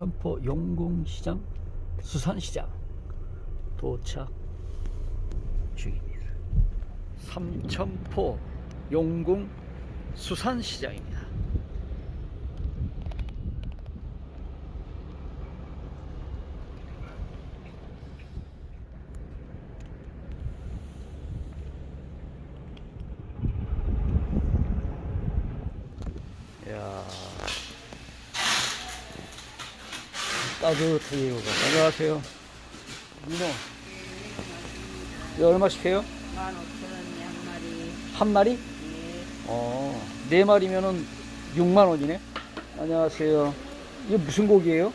점포 용궁시장 수산시장 도착 중입니다. 삼천포 용궁 수산시장입니다. 야 입어봐. 안녕하세요. 민호. 이거 얼마씩 해요? 15,000원이 한 마리. 한 마리? 예. 어, 네 마리면은 6만 원이네. 안녕하세요. 이게 무슨 고기예요?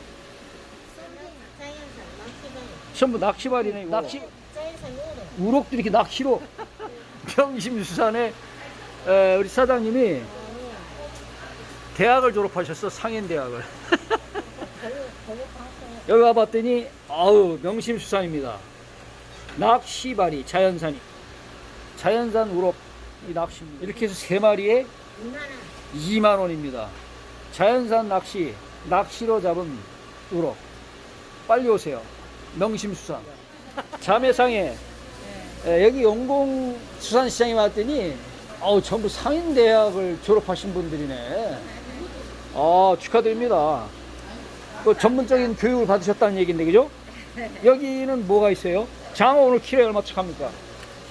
전부 낚시발이네. 이거. 낚시 우럭도 이렇게 낚시로 평심수산에 에, 우리 사장님이 대학을 졸업하셨어 상인 대학을. 여기 와봤더니 아우 명심수산입니다. 낚시발이 자연산이 자연산 우럭 이 낚시입니다. 이렇게 해서 세 마리에 2만 원입니다. 자연산 낚시 낚시로 잡은 우럭 빨리 오세요. 명심수산 자매상에 에, 여기 용공 수산시장에 왔더니 아우 전부 상인 대학을 졸업하신 분들이네. 아 축하드립니다. 그 전문적인 교육을 받으셨다는 얘기인데 그죠? 여기는 뭐가 있어요? 장어 오늘 키로에 얼마씩 합니까?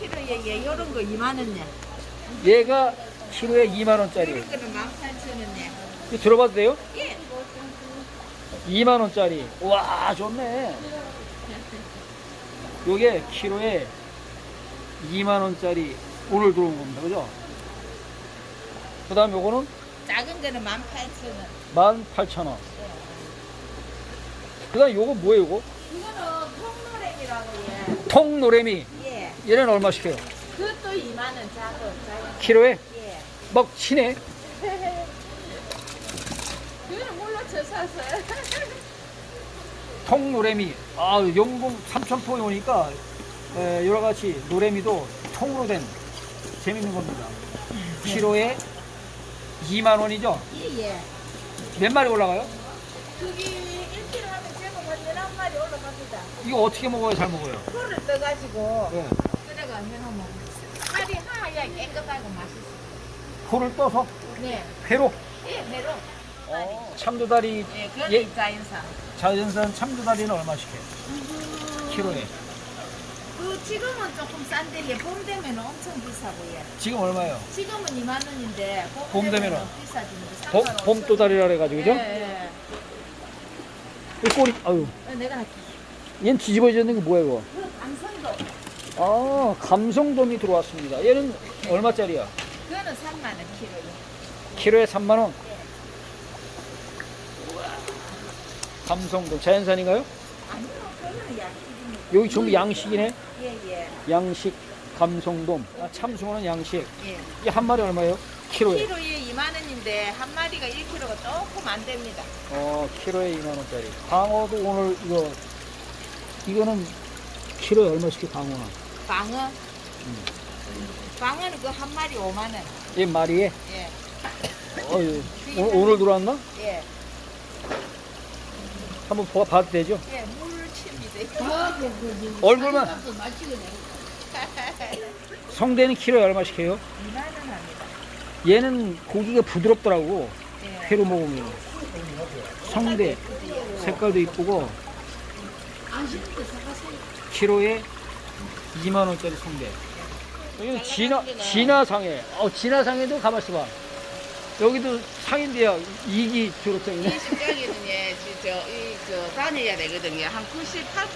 키로에 예, 요런 거 2만 원이야. 얘가 키로에 2만 원짜리. 요런 거는 18,000원이야. 이거 들어봐도 돼요? 예. 2만 원짜리. 와 좋네. 요게 키로에 2만 원짜리 오늘 들어온 겁니다. 그죠? 그다음 요거는 작은 거는 18,000원. 18,000원. 그 다음 요거 뭐예요, 요거? 이거는 통노래이라고 예. 통노래미. 예. 얘는 얼마씩 해요? 그것도 2만 원 작은 작은. 키로에? 예. 막 치네. 그거는 몰라 저 샀어요. 통노래미. 아, 영공 삼천포에 오니까 에, 여러 가지 노래미도 통으로 된 재밌는 겁니다. 키로에 2만 원이죠? 예, 예. 몇 마리 올라가요? 그게 1kg 하면 한 11마리 올라갑니다. 이거 어떻게 먹어야 잘 먹어요? 풀을 떠가지고 네. 끓여가 해놓으면 살이 하얗게 깨끗하고 맛있어요. 포를 떠서 네. 회로. 예, 메로. 참도다리 예, 그건 예. 자연산. 자연산 참도다리는 얼마씩 해요? 키로에. 그 지금은 조금 싼데 예, 봄 되면 엄청 비싸고 예. 지금 얼마예요? 지금은 2만 원인데 봄, 봄 되면은 되면은? 비싸집니다. 봄, 3만 봄도다리라 그래가지고, 그죠? 예, 이 꼬리, 아유. 예. 어, 내가 할게. 얘는 뒤집어졌는 게 뭐야, 이거? 그 감성도 아, 감성돔이 들어왔습니다. 얘는 얼마짜리야? 그거는 3만 원 키로에. 키로에 3만 원. 감성돔 자연산인가요? 아니요, 그거는 양식입니다. 여기 전부 양식이네. 예, 예. 양식 감성돔. 아, 참숭어는 양식. 예. 이 한 마리 얼마예요? 키로에. 키로에 2만 원인데 한 마리가 1kg가 조금 안 됩니다. 어, 키로에 2만 원짜리. 방어도 오늘 이거 이거는 키로에 얼마씩 해, 방어는? 방어. 방어는 그 한 마리 5만 원. 이 마리에 예. 어유 오늘, 오늘 들어왔나? 예. 한번 봐- 봐도 되죠? 예, 물칩니다. 얼굴만 성대는 키로에 얼마씩 해요? 2만 원. 얘는 고기가 부드럽더라고. 예. 회로 먹으면. 성대 색깔도 이쁘고 키로에 2만 원짜리 성대. 여기는 진화 진화상해. 어 진화상해도 가만 있어봐. 여기도 상인데요. 이기 졸업생이네. 이 시장에는 예, 저, 이, 저, 다녀야 되거든요. 한 98%,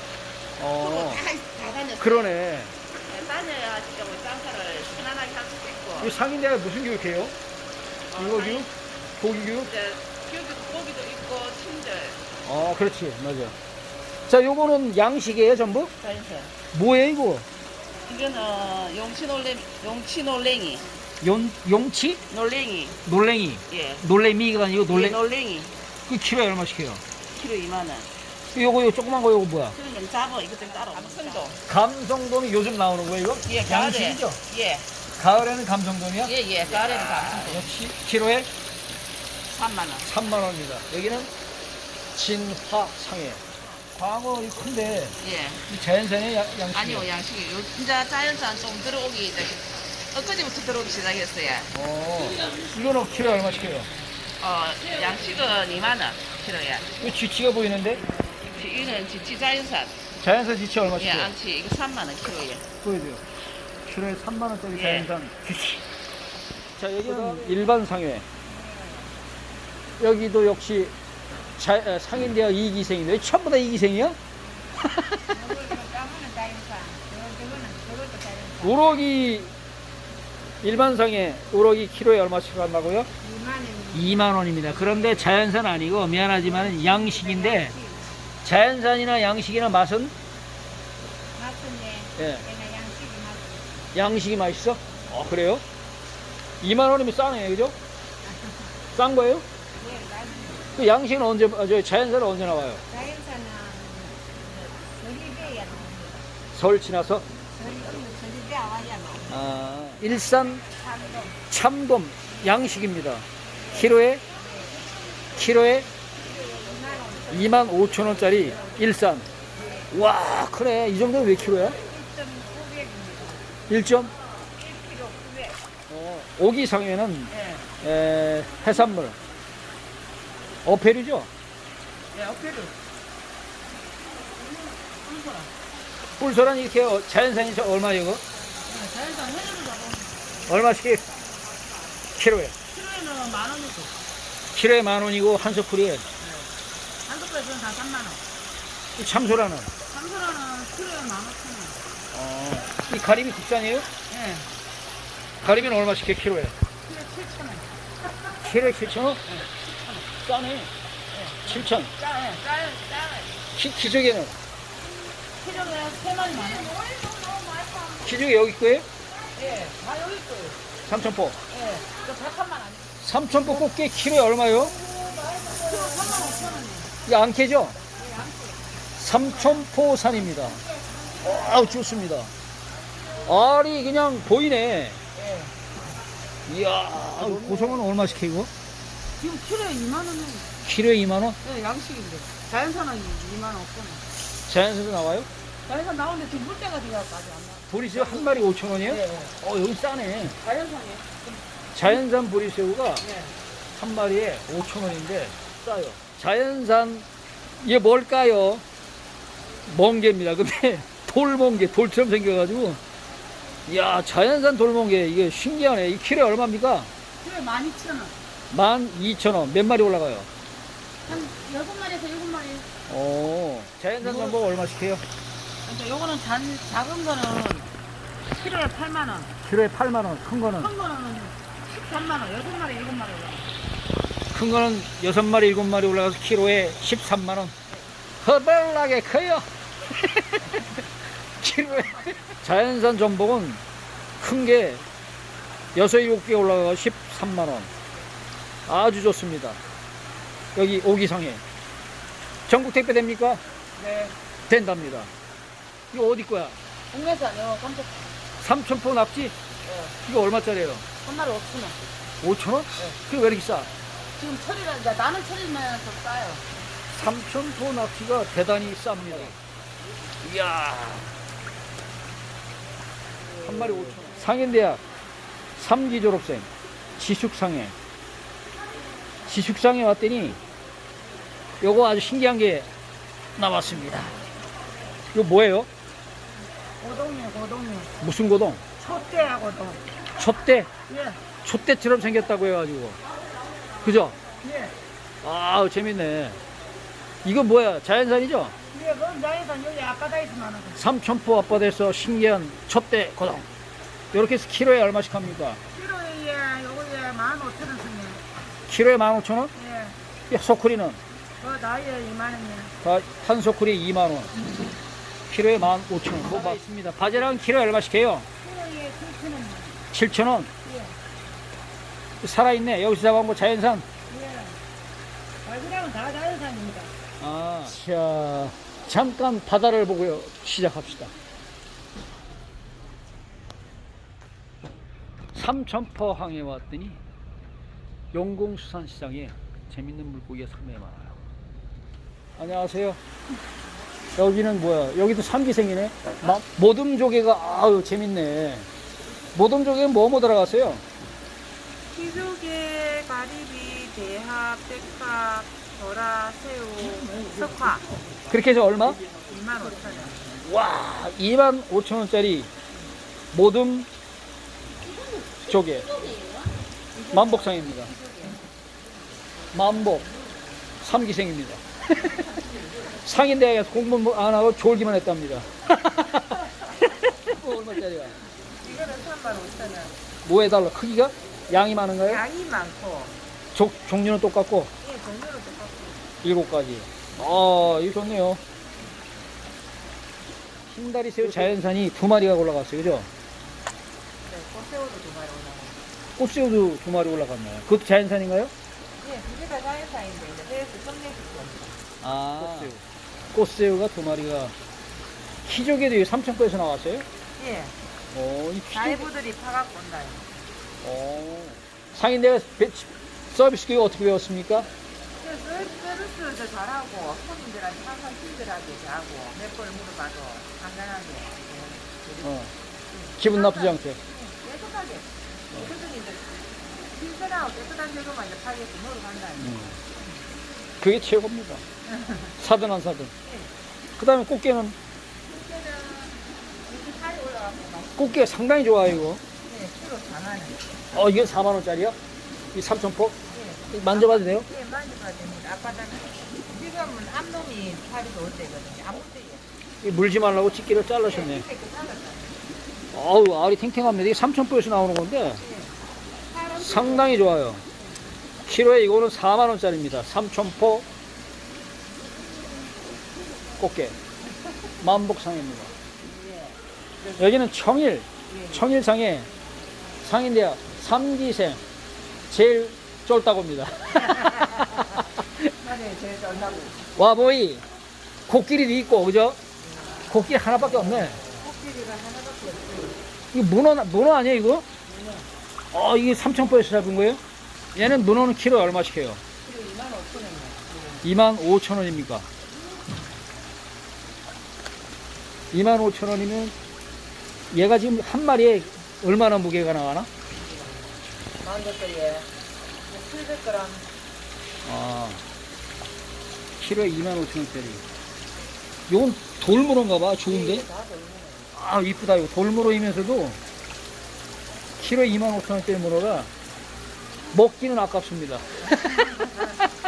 어 다, 다 다녔어요. 그러네. 예, 다녀야 진짜 뭐 장사를 편안하게 할 수도 있고. 이 상인대가 무슨 교육해요? 어, 이거 교육? 고기 교육? 이제 교육, 고기도 있고, 침들. 어 그렇지 맞아. 자 요거는 양식이에요 전부? 뭐예요 이거? 이거는 용치놀래, 용치 놀랭이. 용 용치? 놀랭이. 놀랭이. 예. 놀래미가 아니고 놀래. 놀랭이. 놀랭이. 그 키로에 얼마씩 해요? 키로 2만 원. 요거 요 조그만 거 요거 뭐야? 건 잡어. 이것들 따로. 감성도. 감성돔이 요즘 나오는 거예요 이거? 예, 가을에. 양식이죠? 예. 가을에는 감성돔이야? 예, 예. 가을에는 감성도. 역시 키로에 3만 원. 3만 원입니다. 여기는 진화상해. 광어 이 큰데 예. 이 자연산의 야- 양식. 아니요, 양식이. 요, 이제 자연산 좀 들어오기, 이제, 엊그제부터 들어오기 시작했어요. 어. 이거는 키로에 얼마씩 해요? 어, 양식은 2만 원, 키로에. 이 쥐치가 보이는데 이는 지치 자연산. 자연산 쥐치 얼마씩 예, 해요? 안치, 이거 3만 원, 키로에. 보여줘요. 키로에 3만 원짜리 예. 자연산. 자 여기는 일반 상회. 여기도 역시 자, 어, 상인대학 2기생인데 전부 다 2기생이야? 요거는 까만은 자연산. 요거는 저것도 자연산. 우럭이 일반 상해 우럭이 키로에 얼마씩 한다고요? 2만 원입니다. 2만 원입니다. 그런데 자연산 아니고 미안하지만 양식인데 자연산이나 양식이나 맛은 맛은 예. 예. 양식이 맛있어? 어 그래요? 2만 원이면 싸네 그죠? 싼 거예요? 그 양식은 언제 아, 저 자연산은 언제 나와요? 자연산은 저리배야 나옵니다. 설 지나서 저리 저리배 아와야 나옵니다. 아, 일산 참돔. 참돔 양식입니다. 키로에 키로에 2만 5천 원짜리 일산. 와 그래 이 정도면 몇 킬로야? 1.900입니다. 1점 1kg 900. 어, 오기 상에는 예. 에, 해산물 어패류죠? 예, 어깨를. 뿔소란 이렇게 어, 자연산이 저 얼마 이거? 자연산 회를 잡아. 얼마씩 키로에? 키로에는 만 원이고. 키로에 만 원이고 한 한국 배수는 다 3만 원. 이 참소라는 삼선어는 키로에 만 오천 원. 어, 이 가리비 국산이에요? 예. 가리비는 얼마씩 해 키로에? 키로에 7천 원. 키로에 7천 원? 싸네 7천 짜요, 짜요, 짜요. 키, 기저귀는? 키로에 세 마리. 기저귀 여기 거예요? 예, 다 여기 있어요. 삼천포 예, 저 백한만 안. 삼천포 꽃게 키로에 얼마요? 키로 3만 5천 원이에요. 이게 안 캐죠? 예, 양 삼천포산입니다 아우 좋습니다 알이 그냥 보이네 예. 이야 고성은 얼마씩 해 이거? 지금 키로에 2만 원이에요. 키로에 2만원? 예, 양식인데. 자연산은 2만 원 없잖아. 자연산도 나와요? 자연산 나오는데 지금 물때가 돼가지고 아직 안 나와. 보리새우 한 마리 5천 원이에요? 예, 예. 어 여기 싸네 자연산이에요. 자연산 보리새우가 예. 한 마리에 5천 원인데 싸요. 자연산 이게 뭘까요? 멍게입니다. 근데 돌멍게 돌처럼 생겨가지고 이야 자연산 돌멍게 이게 신기하네. 이 키로에 얼마입니까? 키로에 12,000원. 12,000원. 몇 마리 올라가요? 한 6마리에서 7마리. 오 자연산 전복 얼마씩 해요? 그러니까 요거는 잔, 작은 거는 키로에 8만 원. 키로에 8만 원. 큰 거는 큰 거는 13만 원. 6마리, 7마리 올라. 큰 거는 6마리 7마리 올라가서 키로에 13만 원. 허벌나게 커요. 키로에 자연산 전복은 큰 게 6, 7개 올라가 13만 원. 아주 좋습니다. 여기 오기상에 전국 택배 됩니까? 네. 된답니다. 이거 어디 거야? 국내산이요. 깜짝. 삼천포 납치? 이거 얼마짜리예요? 한 마리 5천 원. 5천 원? 그게 왜 이렇게 싸? 지금 철이라, 이제 나는 철이면 더 싸요. 삼천포 납치가 대단히 쌉니다. 이야. 한 마리 5천 원. 상인대학 3기 졸업생 지숙상해. 지숙상에 왔더니 요거 아주 신기한 게 나왔습니다. 이거 뭐예요? 고동이요, 고동이. 무슨 고동? 촛대하고도. 촛대? 예. 촛대처럼 생겼다고 해가지고. 그죠? 예. 아 재밌네. 이거 뭐야? 자연산이죠? 예, 여기 앞바다에서. 삼천포 앞바다에서 신기한 촛대 고동. 이렇게 해서 키로에 얼마씩 합니까? 키로에 예, 요거에 만 오천 원 쓰네. 키로에 15,000원? 예. 소쿠리는 그 나이에 2만 원이야. 다한 소쿠리 2만원. 키로에 15,000원. 뭐봐 있습니다. 바지락은 키로에 얼마씩 해요? 키로에 7천 원. 7,000원. 예. 살아있네. 여기서 잡아온 거 자연산. 예. 발그락은 다 자연산입니다. 아, 자, 잠깐 바다를 보고 시작합시다. 삼천포 항에 왔더니 용궁수산시장에 재밌는 물고기가 상당히 많아요. 안녕하세요. 여기는 뭐야? 여기도 삼기생이네. 마, 모듬 조개가 아유 재밌네. 모듬 조개는 뭐 뭐 들어갔어요? 키조개, 가리비, 대하, 백합, 도라, 새우, 석화 그렇게 해서 얼마? 25,000원. 와, 2만 5천 원짜리 모듬 조개. 만복상입니다. 만복 삼기생입니다. 상인대학에서 공부 안 하고 졸기만 했답니다. 뭐 얼마짜리야? 이거는 35,000원. 뭐 해달라? 크기가? 양이 많은가요? 양이 많고, 종, 종류는 똑같고 예, 종류는 똑같고. 일곱 가지. 아, 이거 좋네요. 흰다리 새우 자연산이 두 마리가 올라갔어요, 그죠? 네, 꽃새우도 두 마리 올라가고. 꽃새우도 두 마리 올라갔나요? 그것도 자연산인가요? 예, 두개다 자연사인데, 이제 회에서 썸네일 아, 꽃새우. 가두 마리가. 키조개도 이 삼천포에서 나왔어요? 예, 어, 이 키조개. 다이브들이 파갖고 온다요. 어. 상인대가 배- 서비스 교육 어떻게 배웠습니까? 그래서 서비스도 잘하고, 손님들한테 항상 친절하게 잘하고, 몇 번을 물어봐도 간단하게. 예, 어. 기분 나쁘지 않게. 깨끗하게. 그들이 이제 신선하고 깨끗한 재료만 이제 먹으러 간다니. 음. 그게 최고입니다. 사든 안 사든. 그 다음에 꽃게는, 그때는 이렇게 살이 올라가고 막, 꽃게 상당히 좋아요, 이거. 예, 키로 4만 원. 어, 이게 4만원짜리야? 이 삼천포? 예. 만져봐도 돼요? 예, 많이 받습니다. 아빠는 지금은 암놈이 살이 좋을 때거든요. 이 물지 말라고 집기를 잘라셨네. 잘랐어요. 어우, 알이 탱탱합니다. 이게 삼천포에서 나오는 건데 사람 상당히 좋아요. 키로에 이거는 4만 원짜리입니다. 삼천포 꽃게. 만복상입니다. 여기는 청일, 청일상에 상인대학 삼기생 제일 쫄다고입니다. 맞아요. 제일 쩔다고. 와보이 코끼리도 있고 그죠? 코끼리 하나밖에 없네. 코끼리가 하나밖에 없어요. 이거 문어 문어 아니에요 이거? 어 이게 삼천포에서 잡은 거예요? 얘는 문어는 키로에 얼마씩 해요? 키로 2만 5천 원이요. 2만 5천 원입니까? 2만 5천 원이면 얘가 지금 한 마리에 얼마나 무게가 나가나? 만 것들이에 700g. 아 키로에 2만 5천 원짜리. 이건 돌문어인가 봐 좋은데? 다 돌리네. 아 이쁘다 이거 돌문어이면서도 키로에 2만 5천 원짜리 문어가 먹기는 아깝습니다.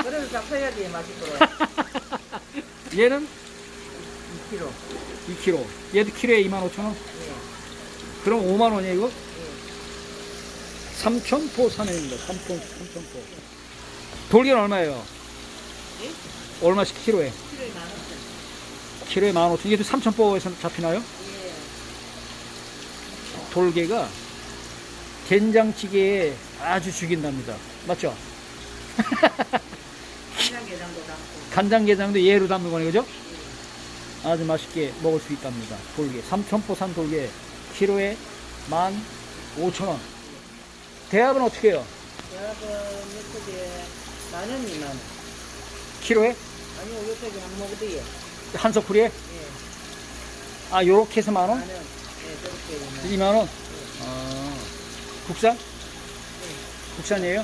그래서 잡숴야지 맛있더라고요. 얘는 2kg. 2kg. 얘도 키로에 2만 5천 원. 예. 그럼 5만 원이야 이거? 예. 삼천포 산행입니다. 삼천 삼천포. 돌기는 얼마예요? 얼마씩 키로에? 키로에 만 원. 키로에 1만 5천. 얘도 삼천포에서 잡히나요? 예. 돌개가 된장찌개에 아주 죽인답니다. 맞죠? 간장게장도 담고. 간장게장도 얘로 담는 거네, 그죠? 아주 맛있게 먹을 수 있답니다. 돌게. 삼천포산 돌게. 키로에 15,000원. 대합은 어떻게 해요? 여러분, 요쪽에 만 원, 2만 원. 키로에? 아니요, 요쪽에 한 모금디에. 한 서풀이에? 예. 아, 요렇게 해서 만 만 원? 원. 예, 저렇게 2만 원. 2만 원? 아, 국산? 국산이에요?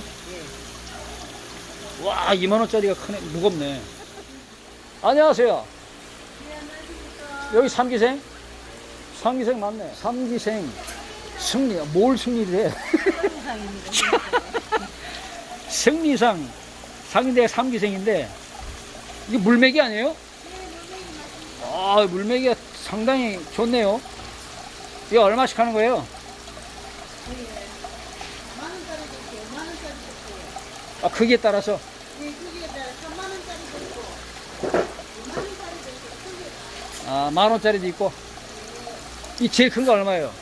예. 와, 2만 원짜리가 크네. 무겁네. 안녕하세요. 여기 삼기생? 삼기생 맞네. 삼기생 승리. 뭘 승리를 해? 승리상 상인대 삼기생인데 이게 물맥이 아니에요? 아, 물맥이가 상당히 좋네요. 이게 얼마씩 하는 거예요? 아, 크기에 따라서? 아, 만 원짜리도 있고. 이 제일 큰 거 얼마예요?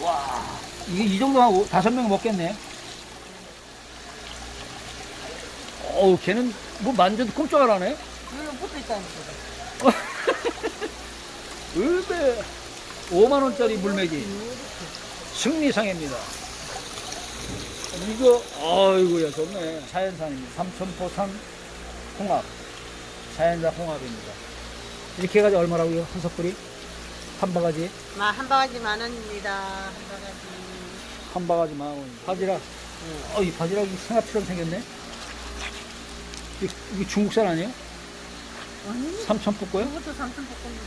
와, 이게 이 정도 하고 다섯 명 먹겠네. 어우, 걔는 뭐 만져도 꼼짝을 안 해. 이거는 붙어 있다는. 을배 5만 원짜리 물맥이 승리상입니다. 이거 아이고야 좋네. 자연산입니다. 삼천포산 홍합. 자연산 홍합입니다. 이렇게 해가지고 얼마라고요? 한 섣불이? 한 바가지? 마, 한 바가지 만 원입니다. 한 바가지. 한 바가지 만 원. 바지락. 어, 이 바지락이 생합처럼 생겼네? 이, 이게 중국산 아니에요? 아니, 삼천 뽑고요? 이것도 삼천 볶음.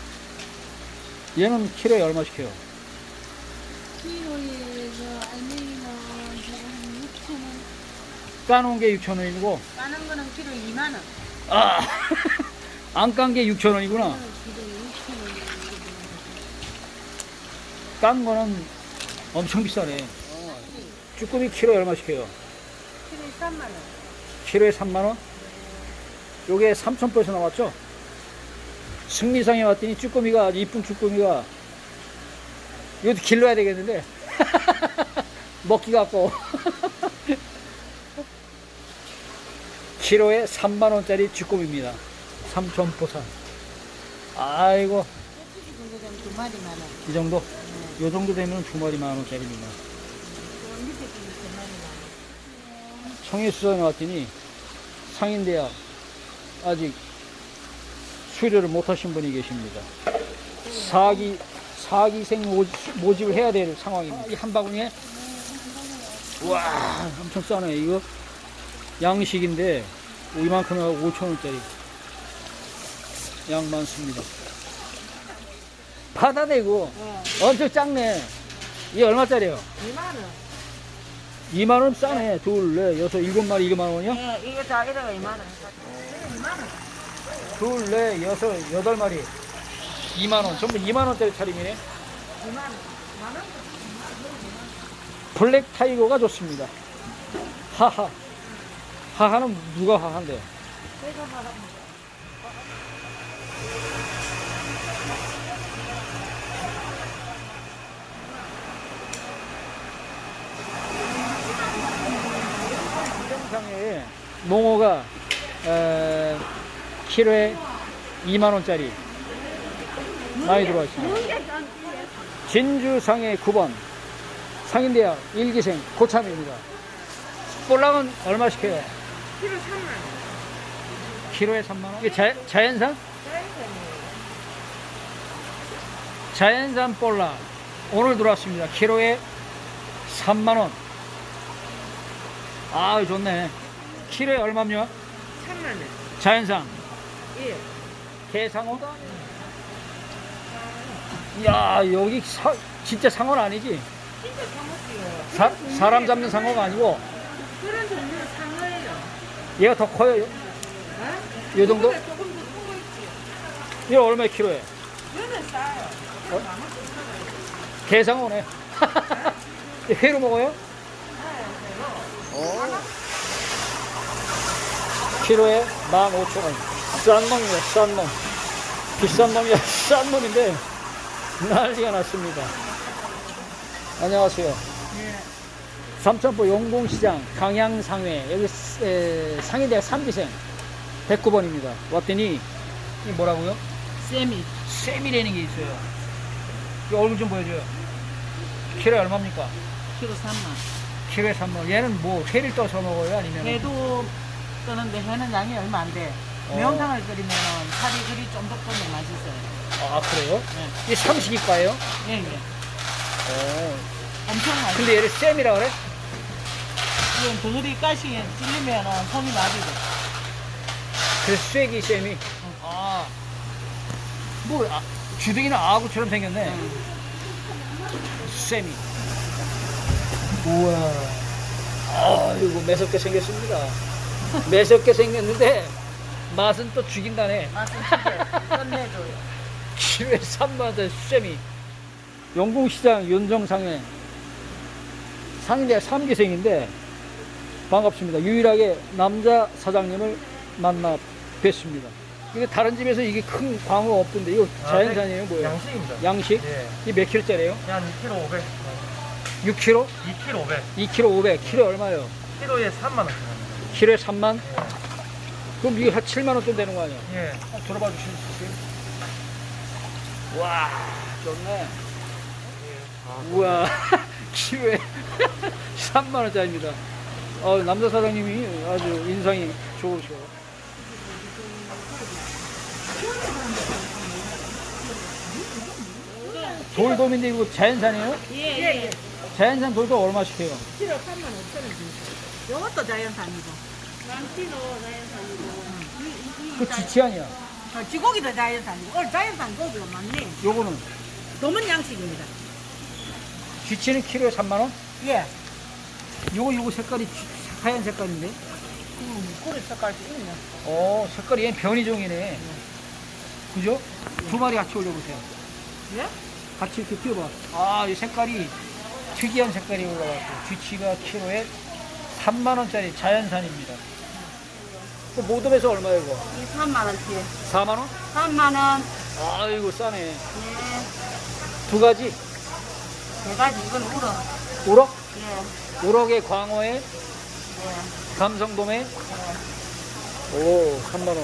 얘는 키로에 얼마씩 해요? 키로에 저 알맹이는 저거 한 6천 원. 까놓은 게 6천 원이고, 까는 거는 키로 2만 원. 아! 안 깐 게 6천 원이구나. 키로에 6천 원. 깐 거는 엄청 비싸네. 쭈꾸미 키로에 얼마씩 해요? 키로에 3만 원. 키로에 3만 원? 요게 3,000포에서 나왔죠? 승리상에 왔더니 쭈꾸미가 아주 이쁜 쭈꾸미가 이것도 길러야 되겠는데 먹기가 아까워 키로에 3만 원짜리 쭈꾸미입니다 3,000포산 아이고 이 정도. 이? 요 정도 되면 두 마리 만 원짜리입니다 저 밑에 거는 세 마리 만 원. 청해수산에 왔더니 상인대학 아직 수료를 못하신 분이 계십니다. 사기 사기생 모집- 모집 을 해야 될 상황입니다. 이 한 바구니에 와 엄청 싸네 이거 양식인데 이만큼 하고 5천 원짜리 양 많습니다. 받아내고 엄청 작네. 이게 얼마짜리예요? 2만 원. 2만 원 싸네. 둘, 넷, 여섯, 일곱 마리 2만 원이요? 예, 이게 다 이래가 2만 원. 2만 원. 둘, 넷, 여섯, 여덟 마리. 2만 원. 전부 2만 원짜리 차림이네. 2만 원. 만 원? 블랙 타이거가 좋습니다. 하하. 하하는 누가 하한데? 제가 하라. 영상에 농어가 에, 키로에 2만 원짜리 많이 들어와 있습니다. 진주상해 9번 상인대학 1기생 고참입니다. 볼락은 얼마씩 해요? 키로 3만 원. 키로에 3만 원? 이게 자, 자연산? 자연산 볼락 오늘 들어왔습니다. 키로에 3만 원. 아, 좋네. 키로에 얼마냐? 3만 원. 자연산. 예. 개상어? 야 여기 사, 진짜 상어는 아니지? 진짜 상어지요. 사, 사람 잡는 상어가 아니고 그런 종류는 상어예요. 얘가 더 커요. 요, 어? 요 정도? 조금 더 크고 있지. 이거 얼마에 키로에? 얘는 싸요. 개상어네. 회로 먹어요? 오. 키로에 15,000원. 싼 놈이야, 싼 놈. 비싼 놈이야, 싼 놈인데 난리가 났습니다. 안녕하세요. 예. 삼천포 용궁시장 강양상회 여기 에, 상인대학 3기생 109번입니다. 왔더니 이 뭐라고요? 세미. 쌤이라는 게 있어요. 이 얼굴 좀 보여줘요. 키로에 얼마입니까? 키로 3만. 키로에 3만 얘는 뭐 회를 떠서 먹어요? 아니면 회도 뜨는데 회는 양이 얼마 안 돼. 어. 매운탕을 끓이면 살이 그리 쫀득쫀득 맛있어요. 아 그래요? 예. 이게 삼식이과예요? 예, 예. 어. 엄청 맛있어요. 근데 얘를 쌤이라 그래? 이건 덩어리 가시에 찔리면 손이 마비돼. 그래서 쐐기 쌤이 아. 뭐 아, 주둥이는 아구처럼 생겼네. 쌤이. 우와. 아이고 매섭게 생겼습니다. 매섭게 생겼는데 맛은 또 죽인다네. 맛은 진짜 끝내줘요. 키로에 3만원 쌤이. 영궁시장 윤정상에 상대 3기생인데 반갑습니다. 유일하게 남자 사장님을 만나 뵀습니다. 이게 다른 집에서 이게 큰 광어 없던데 이거 자연산이에요 뭐예요? 양식입니다. 양식? 예. 이몇 킬로짜리예요? 한 2kg 500. 6kg? 2kg 500. 2kg 500. 킬에 얼마예요? 키로에 3만 원. 키로에 3만? 그럼 이게 한 7만 원쯤 되는 거 아니야? 예. 들어봐 주실 수 있어요? 와, 좋네. 우와, 키로에 3만 원짜리입니다. 어, 남자 사장님이 아주 인상이 좋으셔. 돌돔인데 이거 자연산이에요? 예, 예. 자연산 돌돔 얼마씩 해요? 키로 3만 5천 원 주세요. 요것도 자연산이고. 그 지치 아니야. 어, 쥐고기도 자연산이고. 오늘 자연산 고기가 많네. 요거는 도문 양식입니다. 지치는 키로에 3만 원? 예. 요거 요거 색깔이 지- 하얀 색깔인데? 음, 꼬리 색깔도 있네. 어 색깔이 얘는 변이종이네. 그죠? 두 마리 같이 올려보세요. 예? 같이 이렇게 띄워봐. 아, 이 색깔이 특이한 색깔이 올라왔고 쥐치가 키로에 3만 원짜리 자연산입니다. 그 모듬에서 얼마예요, 이거? 3만 원치. 4만 원? 3만 원. 아이고 싸네. 네. 두 가지. 대가지 이건 울어. 우럭? 예. 우럭의 광어에 예. 감성돔에 오 3만 원.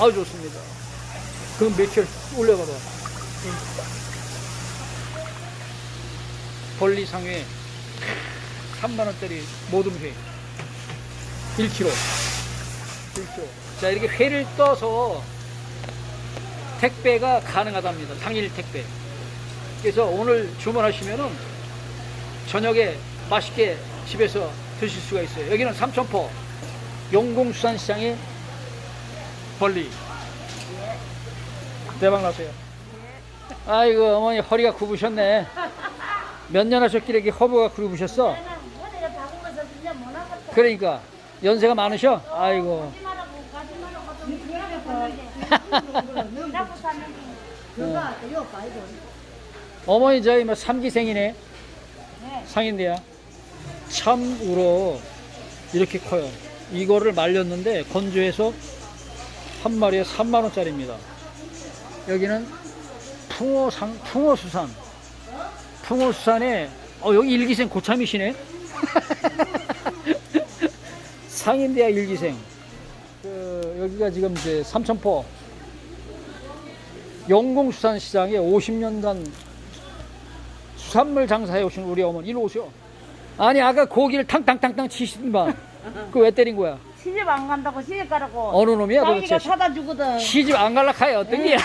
아주 좋습니다. 그럼 며칠 올려봐봐. 벌리상회 3만 원짜리 모듬회 1kg. 1kg. 자 이렇게 회를 떠서 택배가 가능하답니다. 당일 택배. 그래서 오늘 주문하시면은 저녁에 맛있게 집에서 드실 수가 있어요. 여기는 삼천포 용궁수산시장의 벌리. 대박 나세요. 아이고 어머니 허리가 굽으셨네. 몇 년 하셨길래 이렇게 허브가 굽으셨어? 그러니까 연세가 많으셔? 아이고. 어머니 저희 뭐 삼기생이네. 상인데야. 참으로 이렇게 커요. 이거를 말렸는데 건조해서 한 마리에 3만 원짜리입니다. 여기는 풍어상 풍어수산. 풍어수산에 어 여기 일기생 고참이시네. 상인대야 일기생. 그 여기가 지금 이제 삼천포 영공수산시장에 50년간 수산물 장사해 오신 우리 어머니 이리 오셔. 아니 아까 고기를 탕탕탕탕 치시더만 그왜 때린 거야? 시집 안 간다고 시집 가라고 어느 놈이야 도대체? 사다 주거든 시집 안 갈락하여 어떤 게야?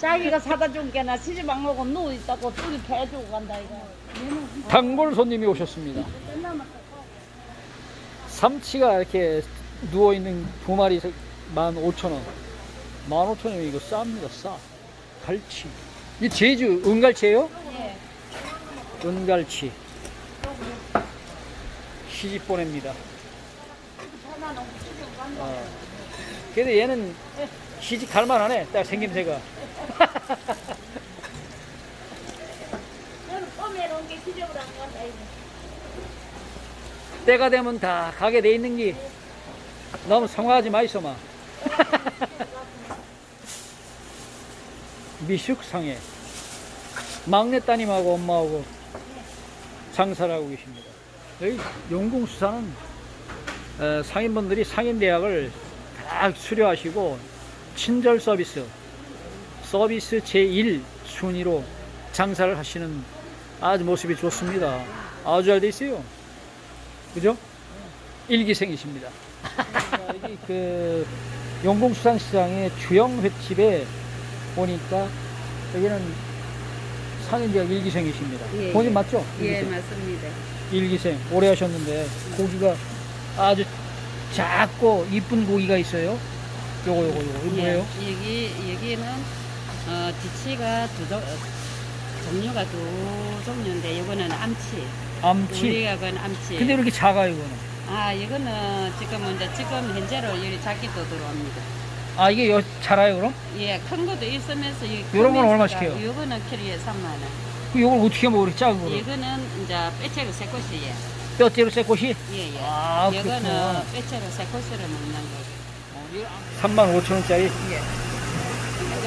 자기가 사다 준 게나 시집 안 가고 누워 있다고 둘이 배 주고 간다 이거 단골 손님이 오셨습니다. 삼치가 이렇게 누워 있는 두 마리 15,000원. 15,000원 이거 쌉니다. 싸. 갈치. 이 제주 은갈치예요? 예. 은갈치. 시집 보냅니다. 어. 근데 얘는 시집 갈만하네. 딱 생김새가. 이거 때가 되면 다 가게 돼 있는 게 너무 성화하지 마이소 마. 미숙상해. 막내 따님하고 엄마하고 장사를 하고 계십니다. 여기 용궁수산은 어, 상인분들이 상인대학을 다 수료하시고 친절 서비스, 서비스 제1 순위로 장사를 하시는 아주 모습이 좋습니다. 아주 잘 돼 있어요. 그죠? 일기생이십니다. 여기 그 용궁수산시장의 주영 횟집에 보니까 여기는 상인대학 일기생이십니다. 예, 본인 예. 맞죠? 예, 일기생. 맞습니다. 일기생 오래 하셨는데 고기가 아주 작고 이쁜 고기가 있어요. 요거 요거 요거 이거 뭐예요? 예, 여기 여기는 어, 지치가 두 종, 어, 종류가 두 종류인데 이거는 암치. 암치. 우리가 그건 암치. 근데 왜 이렇게 작아요 이거는? 아 이거는 지금 이제 지금 현재로 여기 작기도 들어옵니다. 아 이게 여, 자라요 그럼? 예, 큰 것도 있으면서 이 요런 건 얼마씩 해요? 요거는 키로에 3만 원. 그 요걸 어떻게 이렇게 작은 거를? 이거는 이제 빼채로 새 꽃이에요. 뼈째로 새 꽃이? 예, 예. 아 이거는 그렇구나. 빼채로 새 꽃으로 먹는 거. 3만 5천 원짜리. 이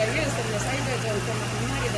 제 여기서 이제 사이즈 좀좀 분할이